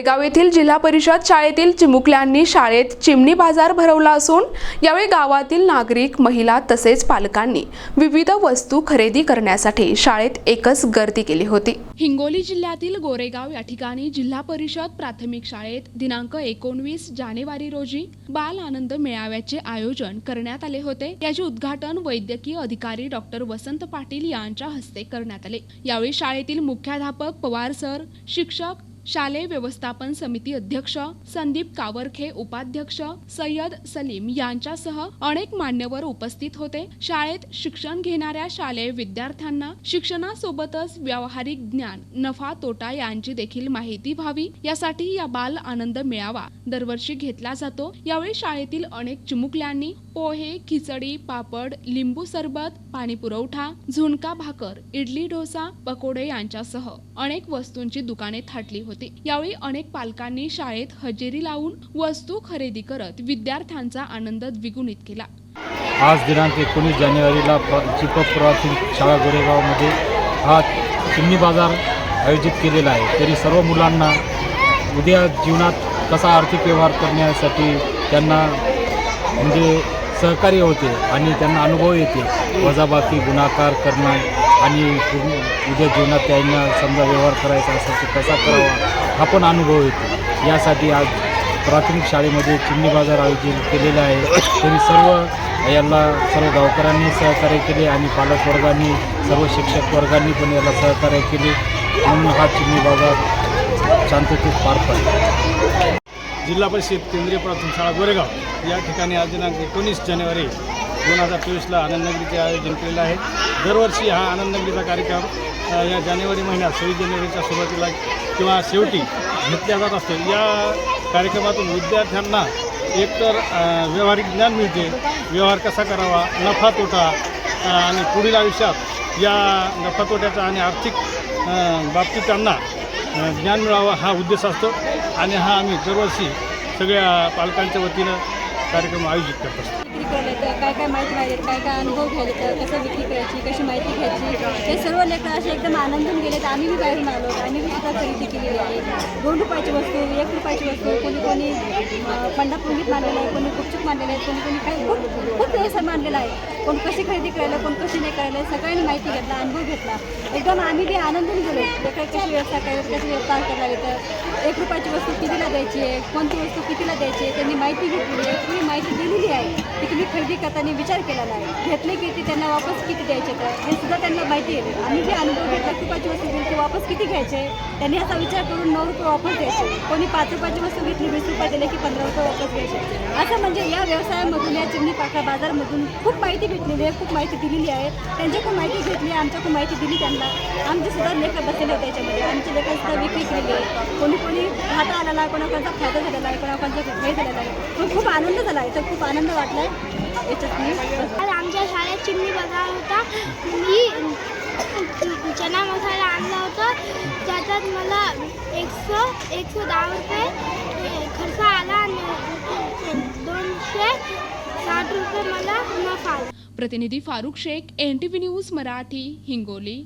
गोरेगाव येथील जिल्हा परिषद शाळेतील चिमुकल्यांनी शाळेत चिमणी बाजार भरवला असून यावेळी गावातील नागरिक महिला तसेच पालकांनी विविध वस्तू खरेदी करण्यासाठी शाळेत एकच गर्दी केली होती. हिंगोली जिल्ह्यातील गोरेगाव या ठिकाणी जिल्हा परिषद प्राथमिक शाळेत दिनांक एकोणवीस जानेवारी रोजी बाल आनंद मेळाव्याचे आयोजन करण्यात आले होते. याचे उद्घाटन वैद्यकीय अधिकारी डॉक्टर वसंत पाटील यांच्या हस्ते करण्यात आले. यावेळी शाळेतील मुख्याध्यापक पवार सर शिक्षक शालेय व्यवस्थापन समिती अध्यक्ष संदीप कावरखे उपाध्यक्ष सय्यद सलीम यांच्यासह अनेक मान्यवर उपस्थित होते. शाळेत शिक्षण घेणाऱ्या शालेय विद्यार्थ्यांना शिक्षणासोबतच व्यावहारिक ज्ञान नफा तोटा यांची देखील माहिती व्हावी. यासाठी या बाल आनंद मेळावा दरवर्षी घेतला जातो. यावेळी शाळेतील अनेक चिमुकल्यांनी पोहे खिचडी पापड लिंबू सरबत पाणी पुरवठा झुणका भाकर इडली डोसा पकोडे यांच्यासह अनेक वस्तूंची दुकाने थाटली होती. होते. यावेळी अनेक पालकांनी शाळेत हजेरी लावून वस्तू खरेदी करत विद्यार्थ्यांचा आनंद द्विगुणित केला. आज दिनांक एकोणीस जानेवारीला चिपकपुरातील शाळा गोरेगावमध्ये हा चिमणी बाजार आयोजित केलेला आहे. तरी सर्व मुलांना उद्या जीवनात कसा आर्थिक व्यवहार करण्यासाठी त्यांना म्हणजे सहकार्य होते आणि त्यांना अनुभव येते. वजाबाकी गुणाकार करणं आणि उद्या जीवनात त्यांना समजा व्यवहार करायचा असेल तर कसा करावा हा पण अनुभव येतो. यासाठी आज प्राथमिक शाळेमध्ये चिमणी बाजार आयोजित केलेला आहे. तरी सर्व याला सर्व गावकऱ्यांनी सहकार्य केले आणि पालक वर्गांनी सर्व शिक्षक वर्गांनी पण याला सहकार्य केले. म्हणून हा चिमणी बाजार शांततेत पार पडला. जिल्हा परिषद केंद्रीय प्राथमिक शाळा गोरेगाव या ठिकाणी आज दिनांक एकोणीस जानेवारी दोन हजार चोवीसला आनंदनगरीचे आयोजन केलेलं आहे. दरवर्षी हा आनंदनगरीचा कार्यक्रम या जानेवारी महिन्यात सव्वीस जानेवारीच्या सुरुवातीला किंवा शेवटी घेतल्या जात असतो. या कार्यक्रमातून विद्यार्थ्यांना एकतर व्यावहारिक ज्ञान मिळते. व्यवहार कसा करावा? नफा तोटा आणि पुढील आयुष्यात या नफा तोट्याचा आणि आर्थिक बाबतीत त्यांना ज्ञान मिळावं हा उद्देश असतो. आणि हा आम्ही दरवर्षी सगळ्या पालकांच्या वतीनं कार्यक्रम आयोजित करत असतो. विक्री करायला काय काय माहिती पाहिजे काय काय अनुभव घ्यायला तर कसं विक्री करायची कशी माहिती घ्यायची हे सर्व लेकरं असे एकदम आनंदून गेले तर आम्ही बी बाहेरून आलो आम्ही बी सुद्धा खरेदी केलेली आहे. दोन रुपयाची वस्तू एक रुपयाची वस्तू कोणी कोणी अं, पंडा मांडलेलं आहे कोणी गुपचूप मांडलेलं आहे कोणी कोणी काही खूप खूप व्यवसाय मांडलेला आहे. कोण कशी खरेदी करायला कोण कशी नाही करायला सगळ्यांनी माहिती घेतला अनुभव घेतला. एकदम आम्ही ते आनंदून गेलो. लेकर कशी व्यवसाय करायचं कशी व्यवसाय करायला. येतं एक रुपयाची वस्तू कितीला द्यायची आहे? कोणती वस्तू कितीला द्यायची आहे? त्यांनी माहिती घेतलेली आहे तुम्ही म्हणजे माहिती दिलेली आहे की तुम्ही खरेदी करताना विचार केलेला आहे घेतले किती त्यांना वापस किती द्यायचे तर? हे सुद्धा त्यांना माहिती आहे. आम्ही जे अनुभव घेतला रुपयाची वस्तू घेतली वापस किती घ्यायचे? त्यांनी असा विचार करून नऊ रुपये वापस द्यायचे. कोणी पाच रुपयाची वस्तू घेतली वीस रुपये दिले की पंधरा रुपये वापस घ्यायचे. असं म्हणजे या व्यवसायामधून या चिमणी पाखरा बाजारमधून खूप माहिती घेतलेली आहे खूप माहिती दिलेली आहे. त्यांच्याकडून माहिती घेतली आमच्याकडून माहिती दिली त्यांना. आमचे सुद्धा लेखक बसलेले होते त्याच्यामध्ये. आमचे लेखकसुद्धा विक्री केलेली आहे कोणी कोणी हाता आलेला आहे कोणाकोणाचा फायदा झालेला आहे कोणाकोणाचा हे झालेला आहे. पण खूप आनंद झाला आहे. तर खूप आनंद वाटला आहे याच्यात मी आमच्या शाळेत चिमणी बघा होता. मी चना मसाला आणला होता. त्याच्यात मला एकशे एकशे दहा रुपये खर्च आला आणि दोनशे साठ रुपये मला नफा आला. प्रतिनिधी Farukh Shaikh N T V news Marathi Hingoli.